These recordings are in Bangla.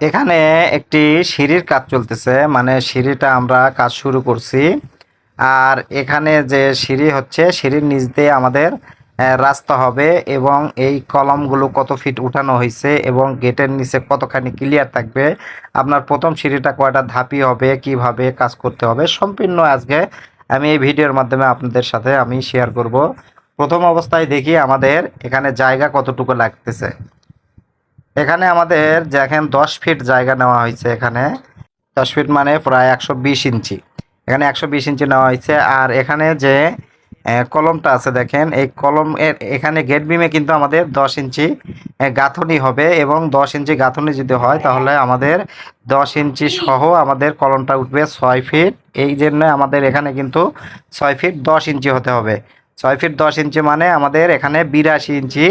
এখানে একটি সিঁড়ির কাজ চলতেছে মানে সিঁড়িটা আমরা কাজ শুরু করছি। আর এখানে যে সিঁড়ি হচ্ছে, সিঁড়ির নিচ দিয়ে আমাদের রাস্তা হবে এবং এই কলমগুলো কত ফিট উঠানো হয়েছে এবং গেটের নিচে কতখানি ক্লিয়ার থাকবে, আপনার প্রথম সিঁড়িটা কয়টা ধাপি হবে, কীভাবে কাজ করতে হবে, সম্পূর্ণ আজকে আমি এই ভিডিওর মাধ্যমে আপনাদের সাথে আমি শেয়ার করব। প্রথম অবস্থায় দেখি আমাদের এখানে জায়গা কতটুকু লাগতেছে। এখানে আমাদের দেখেন দশ ফিট জায়গা নেওয়া হয়েছে এখানে। দশ ফিট মানে প্রায় একশো বিশ ইঞ্চি। এখানে একশো বিশ ইঞ্চি নেওয়া হয়েছে। আর এখানে যে কলমটা আছে দেখেন, এই কলম এখানে গেট বিমে কিন্তু আমাদের দশ ইঞ্চি গাঁথনি হবে এবং দশ ইঞ্চি গাঁথনি যদি হয় তাহলে আমাদের দশ ইঞ্চি সহ আমাদের কলমটা উঠবে ছয় ফিট এই জন্য আমাদের এখানে কিন্তু ছয় ফিট দশ ইঞ্চি হতে হবে। ছয় ফিট দশ ইঞ্চি মানে আমাদের এখানে বিরাশি ইঞ্চি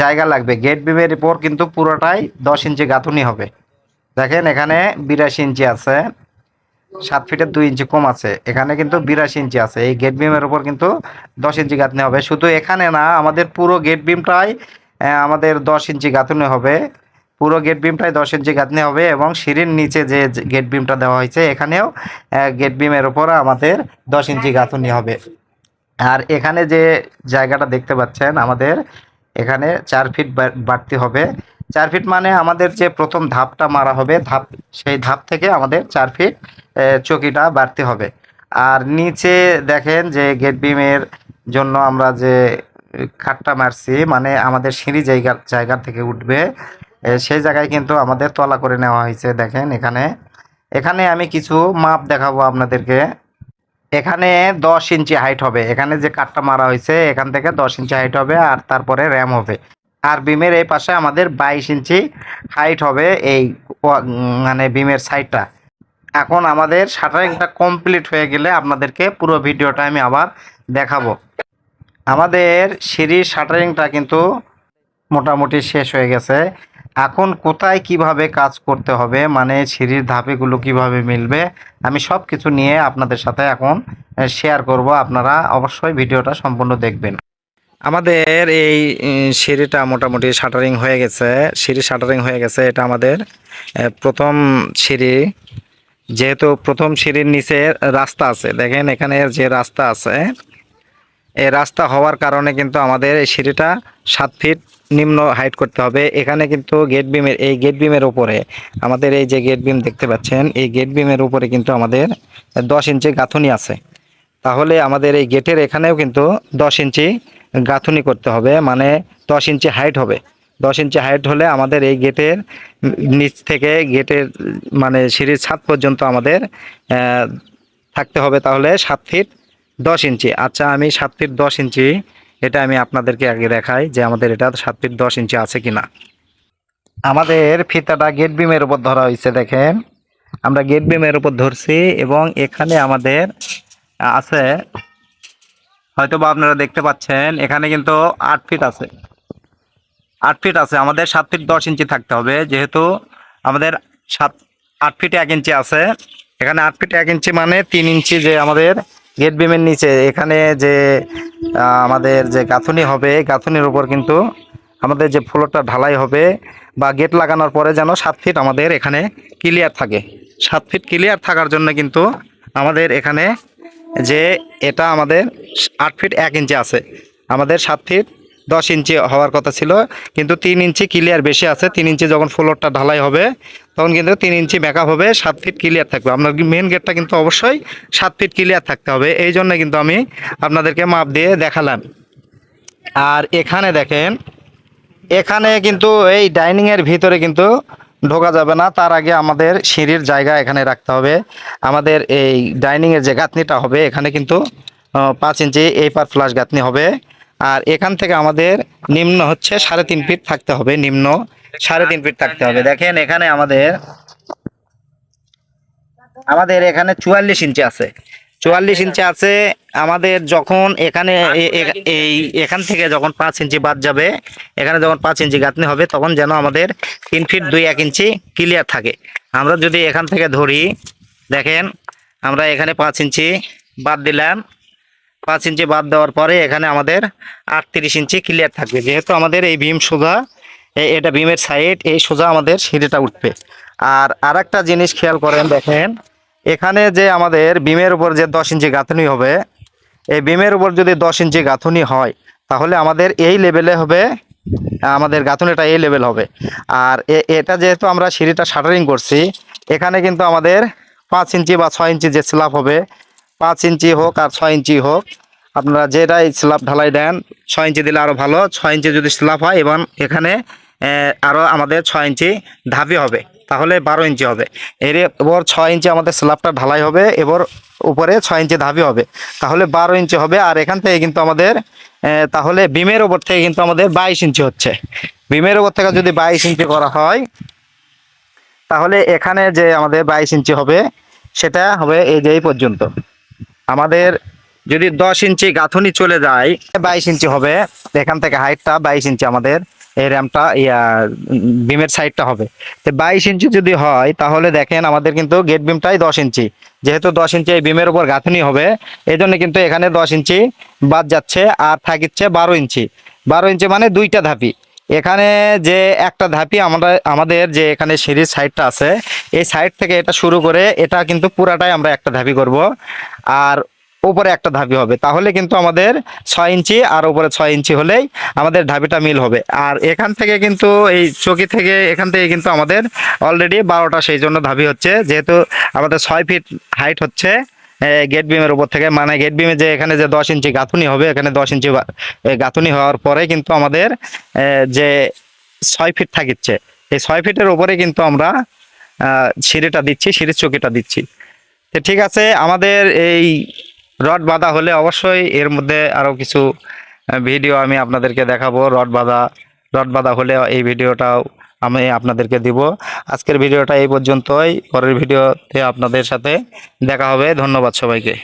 জায়গা লাগবে। গেট বিমের উপর কিন্তু পুরোটাই দশ ইঞ্চি গাঁথুনি হবে। দেখেন এখানে বিরাশি ইঞ্চি আছে, সাত ফিটের দুই ইঞ্চি কম আছে। এখানে কিন্তু বিরাশি ইঞ্চি আছে। এই গেট বিমের উপর কিন্তু দশ ইঞ্চি গাঁথনি হবে। শুধু এখানে না, আমাদের পুরো গেট বিমটাই আমাদের দশ ইঞ্চি গাঁথনি হবে। পুরো গেট বিমটাই দশ ইঞ্চি গাঁথনি হবে এবং সিঁড়ির নিচে যে গেট বিমটা দেওয়া হয়েছে, এখানেও গেট বিমের উপর আমাদের দশ ইঞ্চি গাঁথনি হবে। আর এখানে যে জায়গাটা দেখতে পাচ্ছেন, আমাদের এখানে চার ফিট বাড়তি হবে। চার ফিট মানে আমাদের যে প্রথম ধাপটা মারা হবে, ধাপ, সেই ধাপ থেকে আমাদের চার ফিট চকিটা বাড়তি হবে। আর নিচে দেখেন যে গেট বিমের জন্য আমরা যে খাটটা মারছি মানে আমাদের সিঁড়ি জায়গা জায়গা থেকে উঠবে। সেই জায়গায় কিন্তু আমাদের তলা করে নেওয়া হয়েছে, দেখেন এখানে। এখানে আমি কিছু মাপ দেখাবো আপনাদেরকে। এখানে দশ ইঞ্চি হাইট হবে। এখানে যে কাঠটা মারা হয়েছে, এখান থেকে দশ ইঞ্চি হাইট হবে আর তারপরে র্যাম হবে। আর বিমের এই পাশে আমাদের বাইশ ইঞ্চি হাইট হবে এই মানে বিমের সাইডটা এখন আমাদের শাটারিংটা কমপ্লিট হয়ে গেলে আপনাদেরকে পুরো ভিডিওটা আমি আবার দেখাবো। আমাদের সিঁড়ির শাটারিংটা কিন্তু মোটামুটি শেষ হয়ে গেছে। এখন কোথায় কীভাবে কাজ করতে হবে মানে সিঁড়ির ধাপেগুলো কীভাবে মিলবে, আমি সব কিছু নিয়ে আপনাদের সাথে এখন শেয়ার করব। আপনারা অবশ্যই ভিডিওটা সম্পূর্ণ দেখবেন। আমাদের এই সিঁড়িটা মোটামুটি শাটারিং হয়ে গেছে। সিঁড়ি শাটারিং হয়ে গেছে। এটা আমাদের প্রথম সিঁড়ি। যেহেতু প্রথম সিঁড়ির নিচে রাস্তা আছে, দেখেন এখানে যে রাস্তা আছে এই রাস্তা হওয়ার কারণে কিন্তু আমাদের এই সিঁড়িটা সাত ফিট নিম্ন হাইট করতে হবে। এখানে কিন্তু গেট বিমের এই গেট বিমের উপরে আমাদের এই যে গেট বিম দেখতে পাচ্ছেন, এই গেট বিমের উপরে কিন্তু আমাদের দশ ইঞ্চি গাঁথুনি আছে। তাহলে আমাদের এই গেটের এখানেও কিন্তু দশ ইঞ্চি গাঁথুনি করতে হবে মানে দশ ইঞ্চি হাইট হবে। দশ ইঞ্চি হাইট হলে আমাদের এই গেটের নিচ থেকে গেটের মানে সিঁড়ির ছাদ পর্যন্ত আমাদের থাকতে হবে। তাহলে সাত ফিট দশ ইঞ্চি। আচ্ছা আমি সাত ফিট দশ ইঞ্চি। এটা আমি আপনাদেরকে আগে দেখাই যে আমাদের এটা সাত ফিট দশ ইঞ্চি আছে কিনা। আমাদের ফিতাটা গেট বিমের উপর ধরা হয়েছে, দেখেন। আমরা গেট বিমের উপর ধরছি এবং এখানে আমাদের আছে হয়তো বা আপনারা দেখতে পাচ্ছেন, এখানে কিন্তু আট ফিট আছে। আট ফিট আছে, আমাদের সাত ফিট দশ ইঞ্চি থাকতে হবে, যেহেতু আমাদের সাত, আট ফিট এক ইঞ্চি আছে। এখানে আট ফিট এক ইঞ্চি মানে তিন ইঞ্চি যে আমাদের গেট বিমের নিচে, এখানে যে আমাদের যে গাঁথুনি হবে গাঁথুনির উপর কিন্তু আমাদের যে ফ্লোরটা ঢালাই হবে বা গেট লাগানোর পরে যেন সাত ফিট আমাদের এখানে ক্লিয়ার থাকে। সাত ফিট ক্লিয়ার থাকার জন্য কিন্তু আমাদের এখানে যে এটা আমাদের আট ফিট এক ইঞ্চি আছে। আমাদের সাত ফিট দশ ইঞ্চি হওয়ার কথা ছিল, কিন্তু তিন ইঞ্চি ক্লিয়ার বেশি আছে। তিন ইঞ্চি যখন ফ্লোরটা ঢালাই হবে, তখন কিন্তু তিন ইঞ্চি ব্যাকআপ হবে, সাত ফিট ক্লিয়ার থাকবে। আপনার মেন গেটটা কিন্তু অবশ্যই সাত ফিট ক্লিয়ার থাকতে হবে। এই জন্য কিন্তু আমি আপনাদেরকে মাপ দিয়ে দেখালাম। আর এখানে দেখেন, এখানে কিন্তু এই ডাইনিংয়ের ভিতরে কিন্তু ঢোকা যাবে না। তার আগে আমাদের সিঁড়ির জায়গা এখানে রাখতে হবে। আমাদের এই ডাইনিংয়ের যে গাঁথনিটা হবে, এখানে কিন্তু পাঁচ ইঞ্চি এই পার ফ্লাশ গাঁথনি হবে। আর এখান থেকে আমাদের নিম্ন হচ্ছে সাড়ে তিন ফিট থাকতে হবে, নিম্ন সাড়ে তিন ফিট থাকতে হবে। দেখেন এখানে আমাদের আমাদের এখানে চুয়াল্লিশ ইঞ্চি আছে। চুয়াল্লিশ ইঞ্চি আছে, আমাদের যখন এখানে এই, এখান থেকে যখন পাঁচ ইঞ্চি বাদ যাবে, এখানে যখন পাঁচ ইঞ্চি গাঁথনি হবে, তখন যেন আমাদের তিন ফিট দুই এক ইঞ্চি ক্লিয়ার থাকে। আমরা যদি এখান থেকে ধরি, দেখেন আমরা এখানে পাঁচ ইঞ্চি বাদ দিলাম পাঁচ ইঞ্চি বাদ দেওয়ার পরে এখানে আমাদের আটত্রিশ ইঞ্চি ক্লিয়ার থাকবে। যেহেতু আমাদের এই ভীম সোজা এটা বিমের সাইড এই সোজা আমাদের সিঁড়িটা উঠবে। আর আরেকটা জিনিস খেয়াল করেন, দেখেন, এখানে যে আমাদের বিমের উপর যে দশ ইঞ্চি গাঁথনি হবে, এই বিমের উপর যদি দশ ইঞ্চি গাঁথনি হয়, তাহলে আমাদের এই লেভেলে হবে, আমাদের গাঁথনিটা এই লেভেল হবে। আর এটা যেহেতু আমরা সিঁড়িটা শাটারিং করছি, এখানে কিন্তু আমাদের পাঁচ ইঞ্চি বা ছয় ইঞ্চি যে স্ল্যাব হবে পাঁচ ইঞ্চি হোক আর ছয় ইঞ্চি হোক। আপনারা যেটাই স্ল্যাব ঢালাই দেন, ছয় ইঞ্চি দিলে আরও ভালো। ছয় ইঞ্চি যদি স্ল্যাব হয়, এবং এখানে আরও আমাদের ছয় ইঞ্চি ধাপি হবে, তাহলে বারো ইঞ্চি হবে। এর এবার ছয় ইঞ্চি আমাদের স্ল্যাবটা ঢালাই হবে, এবার উপরে ছয় ইঞ্চি ধাপি হবে। তাহলে বারো ইঞ্চি হবে, আর এখান থেকে কিন্তু আমাদের তাহলে বিমের ওপর থেকে কিন্তু আমাদের বাইশ ইঞ্চি হচ্ছে। বিমের ওপর থেকে যদি বাইশ ইঞ্চি করা হয়, তাহলে এখানে যে আমাদের বাইশ ইঞ্চি হবে, সেটা হবে এই যে এই পর্যন্ত। আমাদের যদি দশ ইঞ্চি গাঁথনি চলে যায়, বাইশ ইঞ্চি হবে। এখান থেকে হাইটটা বাইশ ইঞ্চি আমাদের। এই র্যামটা, ইয়া, বিমের সাইডটা হবে। তো বাইশ ইঞ্চি যদি হয়, তাহলে দেখেন আমাদের কিন্তু গেট বিমটাই দশ ইঞ্চি। যেহেতু দশ ইঞ্চি এই বিমের উপর গাঁথনি হবে এই জন্য কিন্তু এখানে দশ ইঞ্চি বাদ যাচ্ছে আর থাকিচ্ছে বারো ইঞ্চি। বারো ইঞ্চি মানে দুইটা ধাপি। এখানে যে একটা ধাপি আমরা, আমাদের যে এখানে সিঁড়ির সাইডটা আছে, এই সাইড থেকে এটা শুরু করে এটা কিন্তু পুরাটাই আমরা একটা ধাপি করব। আর উপরে একটা ধাপি হবে। তাহলে কিন্তু আমাদের ছয় ইঞ্চি আর উপরে ছয় ইঞ্চি হলেই আমাদের ধাপিটা মিল হবে। আর এখান থেকে কিন্তু এই চকি থেকে এখান থেকে কিন্তু আমাদের অলরেডি বারোটা সেই জন্য ধাপি হচ্ছে। যেহেতু আমাদের ছয় ফিট হাইট হচ্ছে গেট বিমের উপর থেকে। মানে গেট বিমে যে এখানে যে দশ ইঞ্চি গাঁথুনি হবে, এখানে দশ ইঞ্চি গাঁথুনি হওয়ার পরে কিন্তু আমাদের যে ছয় ফিট থাকিচ্ছে, এই ছয় ফিটের উপরে কিন্তু আমরা সিঁড়িটা দিচ্ছি, সিঁড়ির চকিটা দিচ্ছি। তো ঠিক আছে, আমাদের এই রড বাঁধা হলে অবশ্যই এর মধ্যে আরও কিছু ভিডিও আমি আপনাদেরকে দেখাবো। রড বাঁধা রড বাঁধা হলে এই ভিডিওটাও আমি আপনাদেরকে দিব। আজকের ভিডিওটা এই পর্যন্তই। পরের ভিডিওতে আপনাদের সাথে দেখা হবে। ধন্যবাদ সবাইকে।